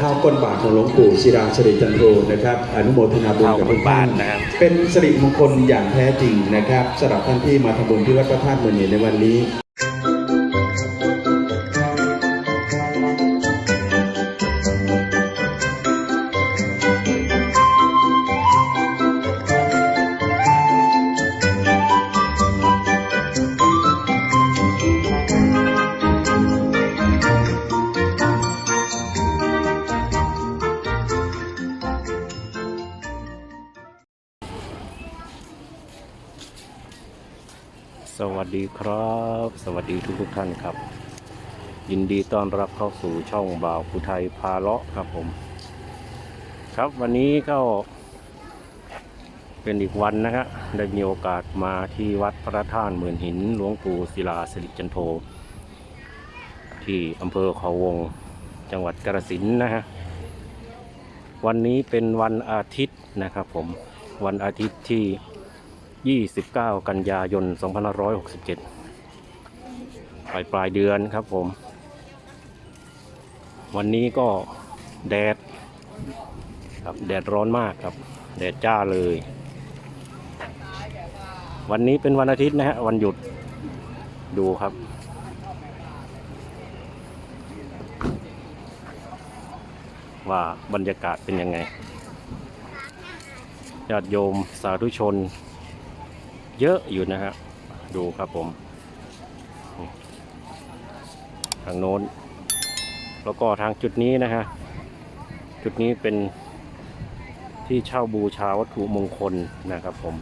ข้าวก้นบาทของหลวงปู่ศิราชริจันโทนะครับอนุโมทนาบุญกับทุกท่านข้าวก้นบาทนะครับเป็นสิริมงคลอย่างแท้จริงนะครับสำหรับท่านที่มาทำบุญที่วัดพระธาตุเมืองเหนือในวันนี้ สวัสดีครับ สวัสดีทุกทุกท่านครับ ยินดีต้อนรับเข้าสู่ช่องบ่าวผู้ไทยพาเลาะครับผม ครับวันนี้ก็เป็นอีกวันนะฮะได้มีโอกาสมาที่วัดพระธาตุหมื่นหินหลวงปู่ศิลาสิริจันโท ที่อำเภอเขาวงจังหวัดกาฬสินธุ์นะฮะวันนี้เป็นวันอาทิตย์นะครับผมวันอาทิตย์ที่ 29 กันยายน 2567 ปลายปลายเดือนครับผม วันนี้ก็แดดครับแดดร้อนมากครับ แดดจ้าเลย วันนี้เป็นวันอาทิตย์นะฮะ วันหยุดดูครับ ว่าบรรยากาศเป็นยังไงญาติโยมสาธุชน เยอะอยู่นะฮะ ดูครับผม ทางโน้น แล้วก็ทางจุดนี้นะฮะ จุดนี้เป็นที่เช่าบูชาวัตถุมงคลนะครับผม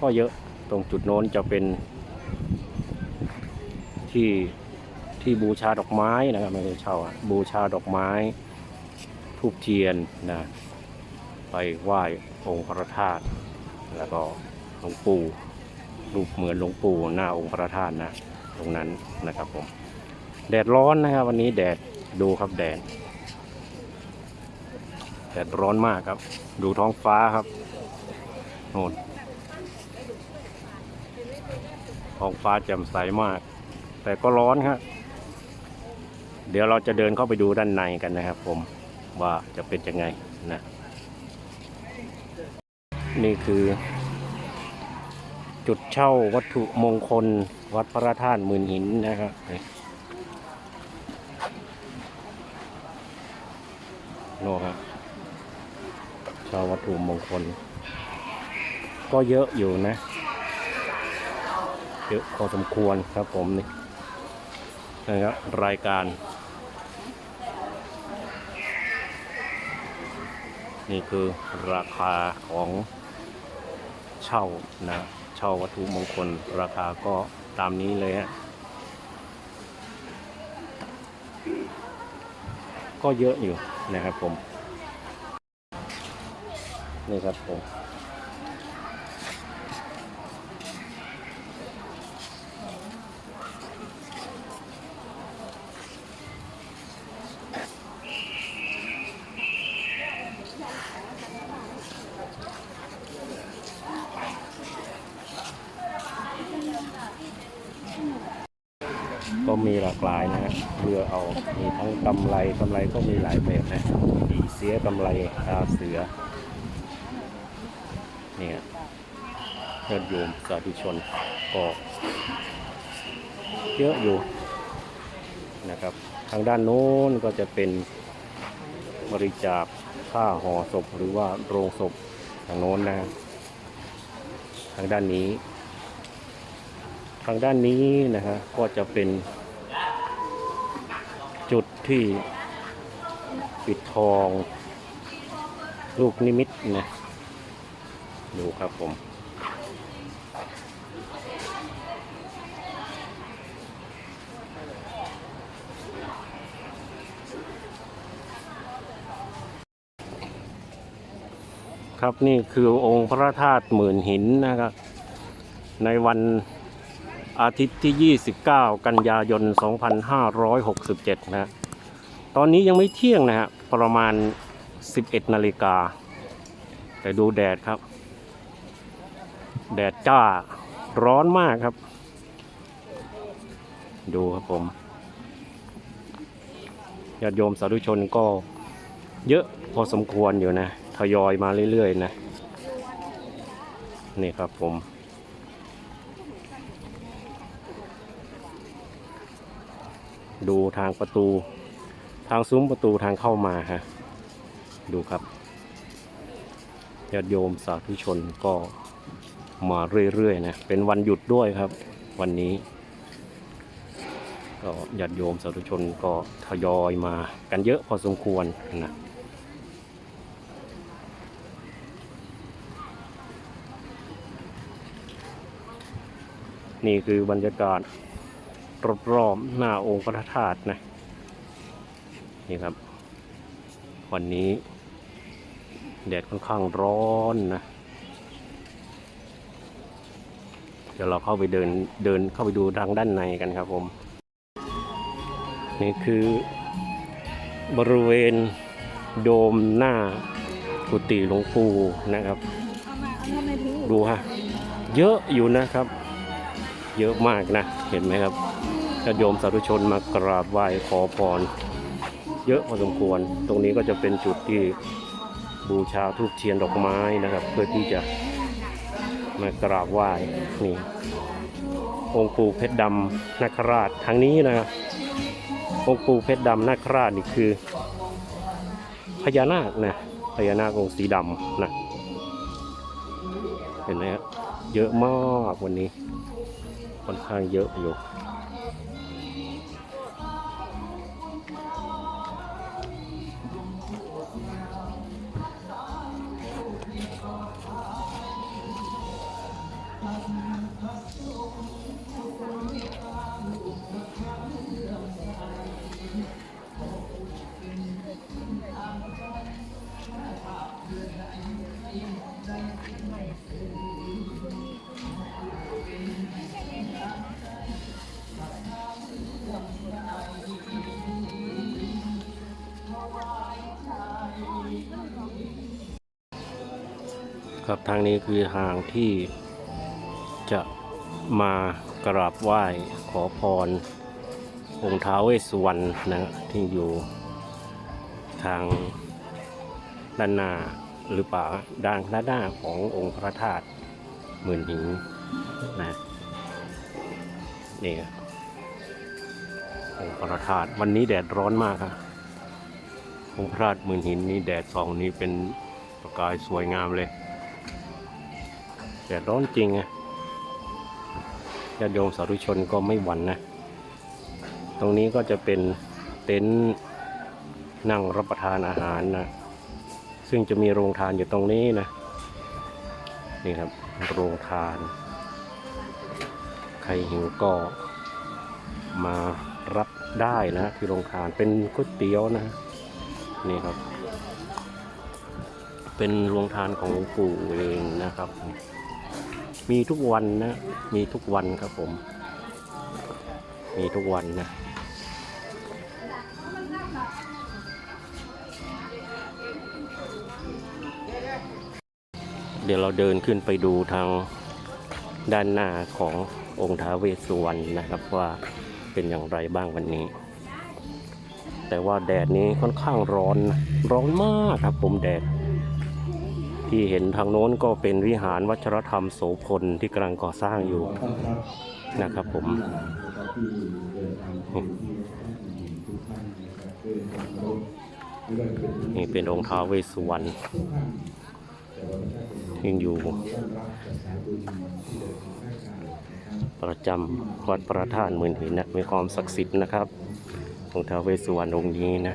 ก็เยอะตรงจุดโน้นจะเป็น ที่ที่บูชาดอกไม้นะครับไม่ได้เช่าอะบูชาดอกไม้ทูบเทียนนะไปไหว้องค์พระธาตุแล้วก็ หลวงปู่รูปเหมือนหลวงปู่หน้าองค์พระธาตุนะตรงนั้นนะครับผม แดดร้อนนะครับวันนี้แดดดูครับแดดแดดร้อนมากครับ ดูท้องฟ้าครับโน่นท้องฟ้าแจ่มใสมาก แต่ก็ร้อนครับเดี๋ยวเราจะเดินเข้าไปดูด้านในกันนะครับผมว่าจะเป็นยังไงนะ นี่คือ จุดเช่าวัตถุมงคล วัดพระธาตุหมื่นหินนะครับโน่ครับเช่าวัตถุมงคล ก็เยอะอยู่นะ เยอะพอสมควรครับผมนี่นะครับรายการ นี่คือราคาของเช่านะ เช่าวัตถุมงคลราคาก็ตามนี้เลยฮะก็เยอะอยู่นะครับผม นี่ครับผม ก็มีหลากหลายนะฮะเพื่อเอา มีทั้งกำไรกำไรก็มีหลายแบบนะดีเสีย กำไรตาเสือ เนี่ยเยอดโยมสาธุชนก็เยอะอยู่นะครับ ทางด้านโน้นก็จะเป็นบริจาคค่าห่อศพหรือว่าโรงศพทางโน้นนะฮะทางด้านนี้ ทางด้านนี้นะฮะก็จะเป็นจุดที่ปิดทอง ลูกนิมิตนะ ดูครับผม ครับนี่คือองค์พระธาตุหมื่นหินนะครับ ในวันอาทิตย์ที่ 29 กันยายน 2567 นะฮะตอนนี้ยังไม่เที่ยงนะฮะ ประมาณ 11นาฬิกา แต่ดูแดดครับ แดดจ้าร้อนมากครับ ดูครับผมญาติโยมสาธุชนก็เยอะพอสมควรอยู่นะ ทยอยมาเรื่อยๆนะ นี่ครับผมดูทางประตู ทางซุ้มประตูทางเข้ามาฮะ ดูครับญาติโยมสาธุชนก็มาเรื่อยๆนะ เป็นวันหยุดด้วยครับ วันนี้ ก็ญาติโยมสาธุชนก็ทยอยมากันเยอะพอสมควรนะนี่คือบรรยากาศรอบๆหน้าองค์พระธาตุนะ นี่ครับ วันนี้ แดดค่อนข้างร้อนนะ เดี๋ยวเราเข้าไปเดินเดินเข้าไปดูทางด้านในกันครับผม นี่คือบริเวณโดมหน้ากุฏิหลวงปู่นะครับ ดูฮะ เยอะอยู่นะครับ เยอะมากนะ เห็นไหมครับญาติโยมสาธุชนมากราบไหว้ขอพร เยอะพอสมควร ตรงนี้ก็จะเป็นจุดที่ บูชาทูบเทียนดอกไม้นะครับ เพื่อที่จะมากราบไหว้นี่องค์ปู่เพชรดำนาคราชทางนี้นะองค์ปู่เพชรดำนาคราชนี่คือ พญานาคนะพญานาคองค์สีดำนะเห็นไหมครับเยอะมากวันนี้ค่อนข้างเยอะอยู่ ครับทางนี้คือทางที่จะมากราบไหว้ขอพร องค์ท้าวเวสสุวรรณนะที่อยู่ทางด้านหน้าหรือเปล่าด้านด้านหน้าขององค์พระธาตุหมื่นหินนะนี่องค์พระธาตุวันนี้แดดร้อนมากครับองค์พระธาตุหมื่นหินนี่แดดส่องนี้เป็นประกายสวยงามเลย แดดร้อนจริงไงญาติโยมสาธุชนก็ไม่หวั่นนะ ตรงนี้ก็จะเป็นเต็นท์นั่งรับประทานอาหารนะ ซึ่งจะมีโรงทานอยู่ตรงนี้นะ นี่ครับโรงทาน ใครหิวก็มารับได้นะที่โรงทานเป็นก๋วยเตี๋ยวนะ นี่ครับ เป็นโรงทานของหลวงปู่เองนะครับ มีทุกวันนะ มีทุกวันครับผม มีทุกวันนะเดี๋ยวเราเดินขึ้นไปดูทางด้านหน้าขององค์ท้าเวสสุวรรณนะครับว่าเป็นอย่างไรบ้างวันนี้ แต่ว่าแดดนี้ค่อนข้างร้อนนะร้อนมากครับผมแดด ที่เห็นทางโน้นก็เป็นวิหารวัชรธรรมโสพลที่กำลังก่อสร้างอยู่นะครับผมนี่เป็นองค์ท้าวเวสุวรรณยังอยู่ประจำวัดพระธาตุหมื่นหินนะมีความศักดิ์สิทธิ์นะครับองค์ท้าวเวสสุวรรณองค์นี้นะ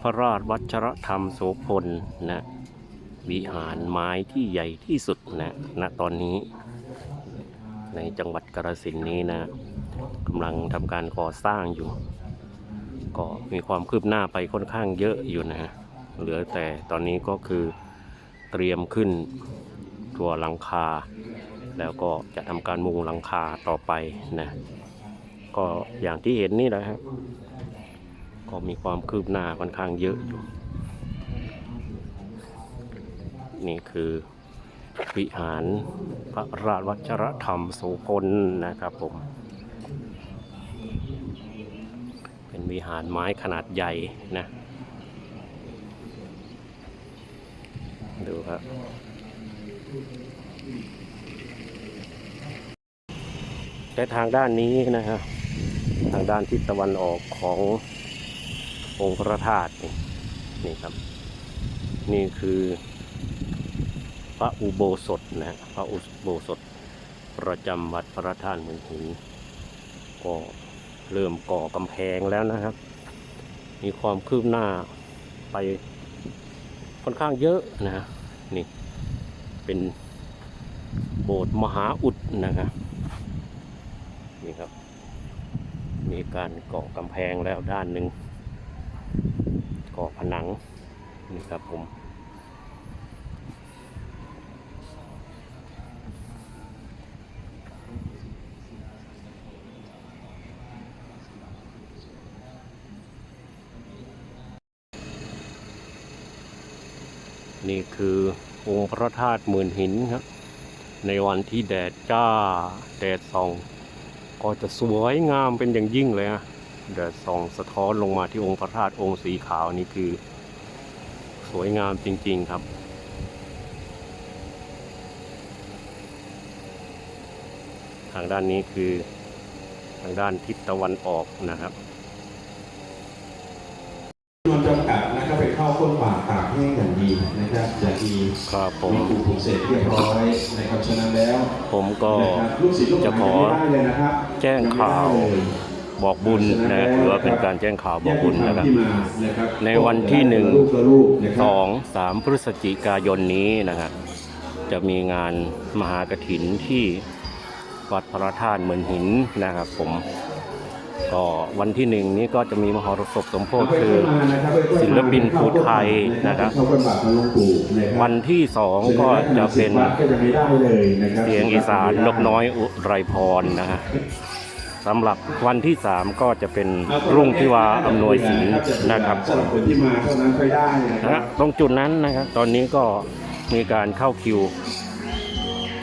พระราชวัชรธรรมโสพลนะวิหารไม้ที่ใหญ่ที่สุดนะณตอนนี้ ในจังหวัดกาฬสินนี้นะกำลังทำการก่อสร้างอยู่ ก็มีความคืบหน้าไปค่อนข้างเยอะอยู่นะ เหลือแต่ตอนนี้ก็คือเตรียมขึ้นตัวหลังคา แล้วก็จะทำการมุงหลังคาต่อไปนะ ก็อย่างที่เห็นนี่แหละครับ ก็มีความคืบหน้าค่อนข้างเยอะอยู่ นี่คือวิหารพระราชวัชรธรรมโสพลนะครับผม เป็นวิหารไม้ขนาดใหญ่นะ ดูครับแต่ทางด้านนี้นะครับ ทางด้านทิศตะวันออกของ องค์พระธาตุนี่นี่ครับ นี่คือพระอุโบสถนะพระอุโบสถ ประจำวัดพระธาตุเมืองหินก็เริ่มก่อกำแพงแล้วนะครับ มีความคืบหน้าไปค่อนข้างเยอะนะนี่เป็นโบสถ์มหาอุดนะครับนี่ครับ มีการก่อกำแพงแล้วด้านหนึ่ง ก่อผนังนี่ครับผมนี่คือองค์พระธาตุหมื่นหินครับ ในวันที่แดดจ้าแดดส่อง ก็จะสวยงามเป็นอย่างยิ่งเลยนะ แดดส่องสะท้อนลงมาที่องค์พระธาตุองค์สีขาวนี่คือ สวยงามจริง ๆครับ ทางด้านนี้คือทางด้านทิศตะวันออกนะครับมันจำกัดนะครับไปเข้าต้นป่าตากแห้งอย่างดีนะครับอย่างดีครับผมมีถูกปลูกเสร็จเรียบร้อยนะครับฉะนั้นแล้วผมก็นะครับลูกศิษย์ลูกจะขอหาไม่ได้เลยนะครับแจ้งข่าว ยังไม่ได้เลยบอกบุญนะถือว่าเป็นการแจ้งข่าวบอกบุญนะครับที่มานะครับในวันที่หนึ่งลูกละลูกนะคสรับองสามพฤศจิกายนนี้นะครับจะมีงานมหากถินที่วัดพระธาตุเมืองหินนะครับผมก็วันที่หนึ่งนี้ก็จะมีมหรสพสมโพธิคือศิลปินภูไทยนะครับเข้ากันบาทของหลวงปู่นะครับวันที่สองก็จะเป็นวัดก็จะไม่ได้เลยนะครับเสียงอีสานนกน้อยอุไรพรนะฮะ สำหรับวันที่สามก็จะเป็นรุ่งที่วาอำนวยศิลป์นะครับสำหรับคนที่มาเท่านั้นค่อยได้นะคนะรัฮะบตรงจุดนั้นนะครับตอนนี้ก็มีการเข้าคิว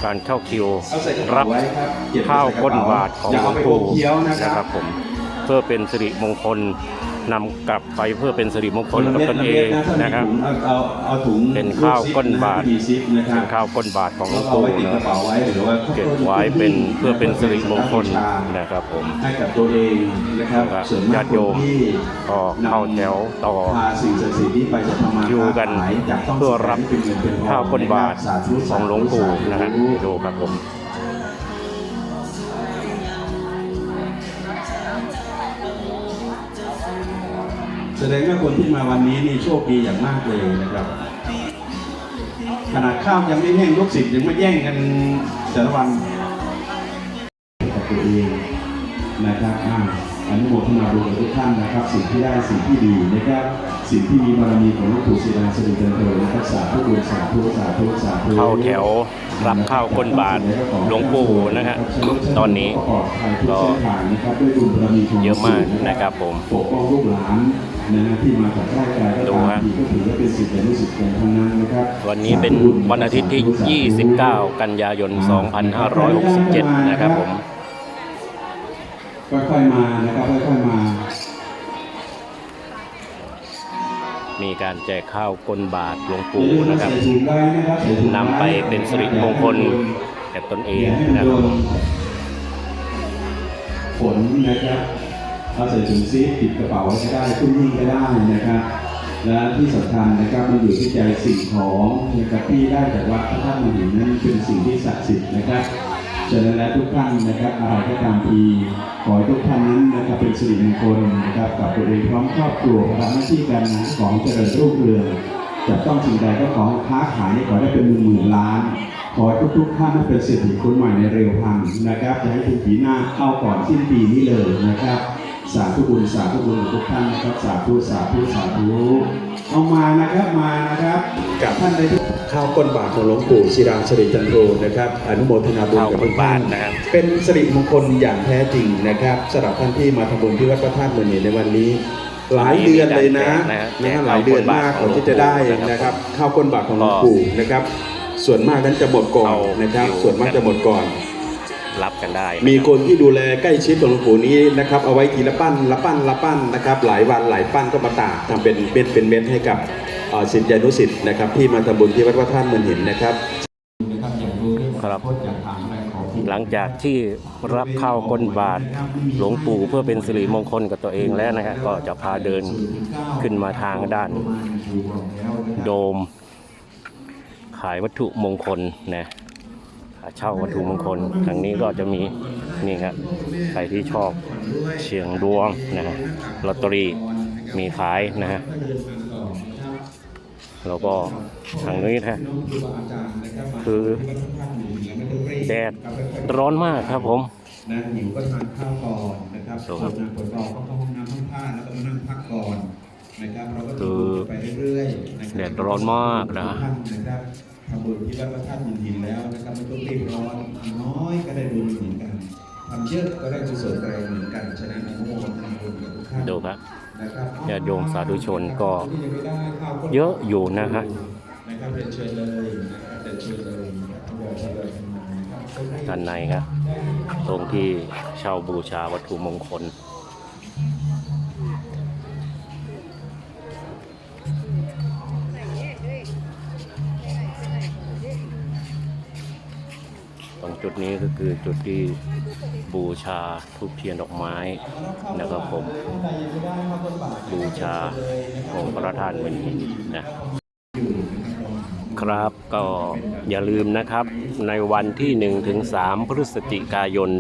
การเข้าคิวเอาใส่กระรัเป๋าบไว้ครับเก็บไว้ข้าวใส่กระก้นเป๋บาทของอย่าหลวเอางไปปู่โขกเคี้ยวนะนะคครัรับบผมเพื่อเป็นสิริมงคล นำกลับไปเพื่อเป็นสิริมงคลกับตนเองนะครับ เอาเอาถุงเป็นข้าวก้นบาทมีซิปนะครัเป็บนข้าวก้นบาทของหลวงเอาปู่ไว้ติดกนะระเป๋าไว้หรือว่าเก็บไว้เป็นเพื่อเป็นสิริมงคลนะครับผมให้กับตัวเองนะครับครับส่วนมากญาติโยมคนที่ก็เข้าแถวต่อพาสิ่งศักดิ์สิทธิ์นี้ไปจะทำมาคิวกันค้าขายจับต้องเพื่อรับสิ่งที่เป็นเงินเป็นทองข้าวก้นบาทสธุของหลวงปู่นะฮะสาธุดูครับผม ดงว่าคนที่มาวันนี้นี่โชคดีอย่างมากเลยนะครับ ขนาดข้าวยังไม่แห้งลูกศิษย์ยังมาแย่งกันแต่ละวันกับตัวเองนะครับ อ่าอนุโมทนาบุญกับทุกท่านนะครับ สิ่งที่ได้สิ่งที่ดีนะครับสิ่งที่มีบารมีของหลวงปู่ศิลาสิริจันโทนะครับสาธุบุญสาธุสาธุสาธุเข้าแถวรับข้าวก้นบาทหลวงปู่นะฮะตอนนี้ก็เยอะมากนะครับผมปกป้องลูกหลานนะฮะที่มาจากใกล้ไกลก็ดูตามฮะทีก็ถือว่าเป็นสิทธิ์และรู้สึกกันทั้งนั้นนะครับวันนี้เป็นวันอาทิตย์ที่ 29 กันยายน 2567 นะครับผม ค่อยๆมานะครับค่อยๆมามีการแจกข้าวก้นบาทหลวงอย่าปู่ลืมนะครับใส่ถุงไว้นะครับใส่ถุงว้นำไปเป็นสิริมงคลแก่ตนเองย่าให้มันะคโดรับนฝนนะครับเอาใส่ถุงซีติดกระเป๋าไว้ก็ได้ขึ้นยิ่งก็ได้นะครับ และที่สำคัญนะครับมันอยู่ที่ใจสิ่งของนะครับที่ได้จากวัดพระธาตุมหินนั้นเป็นสิ่งที่ศักดิ์สิทธิ์นะครับ ฉะนั้นแล้วทุกท่านนะครับอะไรก็ตามทีขอให้ทุกท่านนั้นนะครับเป็นสิริมงคลนะครับกับตัวเองพร้อมครอบครัวทำหน้าที่การงานของเจริญรุ่งเรืองจับต้องสิ่งใดก็ขอให้ค้าขายนี่ขอได้เป็นหมื่นหมื่นล้าน ขอให้ทุกๆท่านนั้นเป็นเศรษฐีคนใหม่ในเร็วพันนะครับจะให้ถึงปีหน้าเข้าก่อนสิ้นปีนี้เลยนะครับ สาธุบุญสาธุบุญทุกท่านนะครับสาธุสาธุสาธุ เอามานะครับมานะครับกับท่านได้ข้าวก้นบาทของหลวงปู่ศิราชริจันโทนะครับ อนุโมทนาบุญข้าวกับก้ทุนกบาท่าทนนะครับเป็นสิริมงคลอย่างแท้จริงนะครับสำหรับท่านที่มาทำบุญที่วัดพระธาตุเมืองเหนในวันนี้หลายเดือนเลยนะนะฮะนะฮะหลายเดือนมากกว่าที่จะได้นะครับข้าวก้นบาทของหลวงปู่นะครับ ส่วนมากนั้นจะหมดก่อนนะครับ ส่วนมากจะหมดก่อน รับกันได้มีคนที่ดูแลใกล้ชิดหลวงปู่นี้นะครับเอาไว้ทีละปั้นละปั้นละปั้นนะครับ หลายวันหลายปั้นก็มาตากทำเป็นเม็ดเป็นเม็ดให้กับเอ่อศิษยานุศิษย์นะครับ ที่มาทำบุญที่วัดพระธาตุเมืองหินนะครับครับหลังจากที่รับข้าวก้นบาทหลวงปู่เพื่อเป็นสิริมงคลกับตัวเองแล้วนะฮะก็จะพาเดินขึ้นมาทางด้าน โดม ขายวัตถุมงคลนะขาย เช่าวัตถุมงคลทางนี้ก็จะมีนี่ครับใครที่ชอบเชียงดวงนะฮะลอตเตอรี่มีขายนะฮะแล้วก็ทางนี้นะฮะคือแดดร้อนมากครับผมนะหิวก็ทานข้าวก่อนนะครับถูส่กวครันบนางปวดรอก็เข้าห้องน้ำห้องผ้าแล้วก็มานั่งพักก่อนนะครับเราก็คืทำอบุญไปเรื่อยๆนะคบแดดร้อนมากนะ ท่านนะครับทำบุญที่วัดพระธาตุหินหินแล้วนะครับไม่ต้องรีบร้อนทำน้อยก็ได้บุญเหมือนกันทำเยอะก็ได้กุศลแรงเหมือนกันฉะนั้นอนุโมทนาบุญกับทุกท่านดูครับนะครับญาติโยมสาธุชนก็เยอะอยู่นะฮะนะครับเรียนเชิญเลยนะครับเรียนเชิญเลยนะครับทยอยทยอยกันมานะครับด้านในครับตรงที่เช่าบูชาวัตถุมงคล จุดนี้ก็คือจุดที่บูชาทุกเทียนดอกไม้นะครับผมบูชาองค์พระธาตุเมืองหินนะครับก็อย่าลืมนะครับในวันที่1ถึง3พฤศจิกายน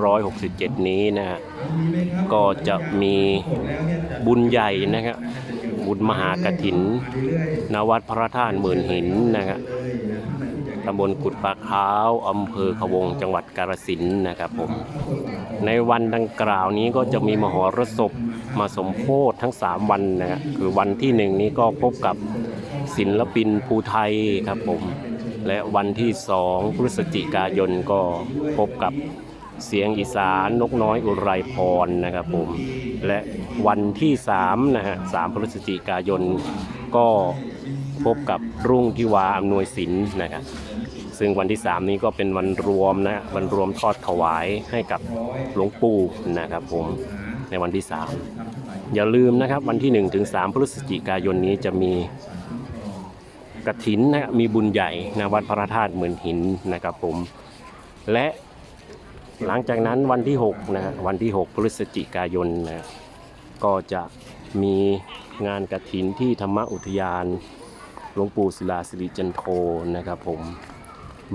2567 นี้นะฮะก็จะมีบุญใหญ่นะครับบุญมหากถินณวัดพระธาตุหมื่นหินนะครับ ตำบลกุดปลาขาวอำเภอขวงจังหวัดกาฬสินธุ์นะครับผม ในวันดังกล่าวนี้ก็จะมีมหรสพมาสมโพธทั้ง 3 วันนะครับคือวันที่หนึ่งนี้ก็พบกับศิลปินภูไทยครับผม และวันที่2พฤศจิกายนก็พบกับเสียงอีสานนกน้อยอุไรพรนะครับผม และวันที่3นะฮะ3พฤศจิกายนก็ พบกับรุ่งทิวาอำนวยสินนะครับซึ่งวันที่ 3 นี้ก็เป็นวันรวมนะวันรวมทอดถวายให้กับหลวงปู่นะครับผมในวันที่ 3 อย่าลืมนะครับวันที่1ถึง3พฤศจิกายนนี้จะมีกฐินนะมีบุญใหญ่นะวัดพระธาตุหมื่นหินนะครับผมและหลังจากนั้นวันที่6นะวันที่ 6 พฤศจิกายนนะก็จะมีงานกฐินที่ธรรมอุทยาน หลวงปู่ศิลาสิริจันโทนะครับผม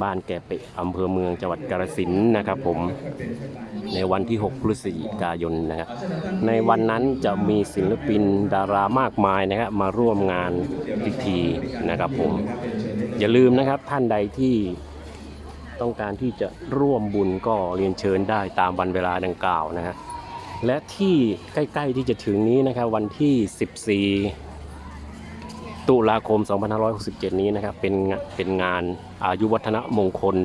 บ้านแก่เปะอำเภอเมืองจังหวัดกาฬสินธุ์นะครับผมในวันที่ 6 พฤศจิกายนนะครับ ในวันนั้นจะมีศิลปินดารามากมายนะครับมาร่วมงานพิธีนะครับผม อย่าลืมนะครับท่านใดที่ต้องการที่จะร่วมบุญก็เรียนเชิญได้ตามวันเวลาดังกล่าวนะฮะและที่ใกล้ ๆที่จะถึงนี้นะครับวันที่ 14 ตุลาคม 2567 นี้นะครับ เป็นเป็นงานอายุวัฒนมงคล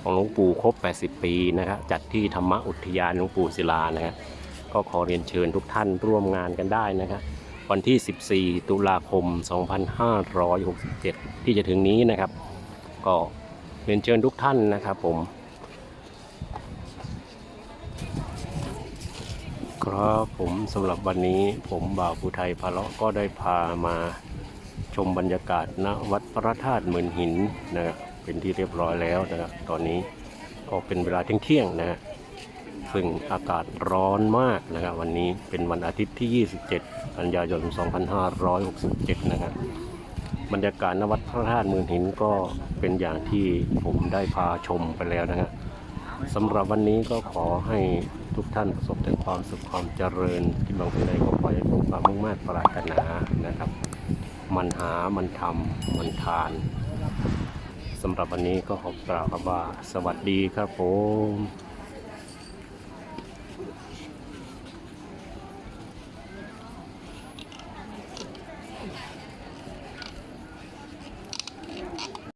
ของหลวงปู่ครบ 80 ปีนะครับจัดที่ธรรมอุทยานหลวงปู่ศิลานะครับก็ขอเรียนเชิญทุกท่านร่วมงานกันได้นะครับวันที่ 14 ตุลาคม 2567 ที่จะถึงนี้นะครับ ก็เรียนเชิญทุกท่านนะครับผม ครับผมสำหรับวันนี้ผมบ่าวผู้ไทยพาเลาะก็ได้พามา ชมบรรยากาศณวัดพระธาตุหมื่นหินนะครับเป็นที่เรียบร้อยแล้วนะครับตอนนี้ก็เป็นเวลาเที่ยงๆนะซึ่งอากาศร้อนมากนะครับวันนี้เป็นวันอาทิตย์ที่ 27 กันยายน 2567 นะครับบรรยากาศณวัดพระธาตุหมื่นหินก็เป็นอย่างที่ผมได้พาชมไปแล้วนะฮะสำหรับวันนี้ก็ขอให้ทุกท่านประสบแต่ความสุขความเจริญที่บางสิ่งใดก็ขอให้พบความมุ่งมั่นปรารถนานะครับ มันหามันทำมันทานสำหรับวันนี้ก็ขอกล่าวคำว่า สวัสดีครับผม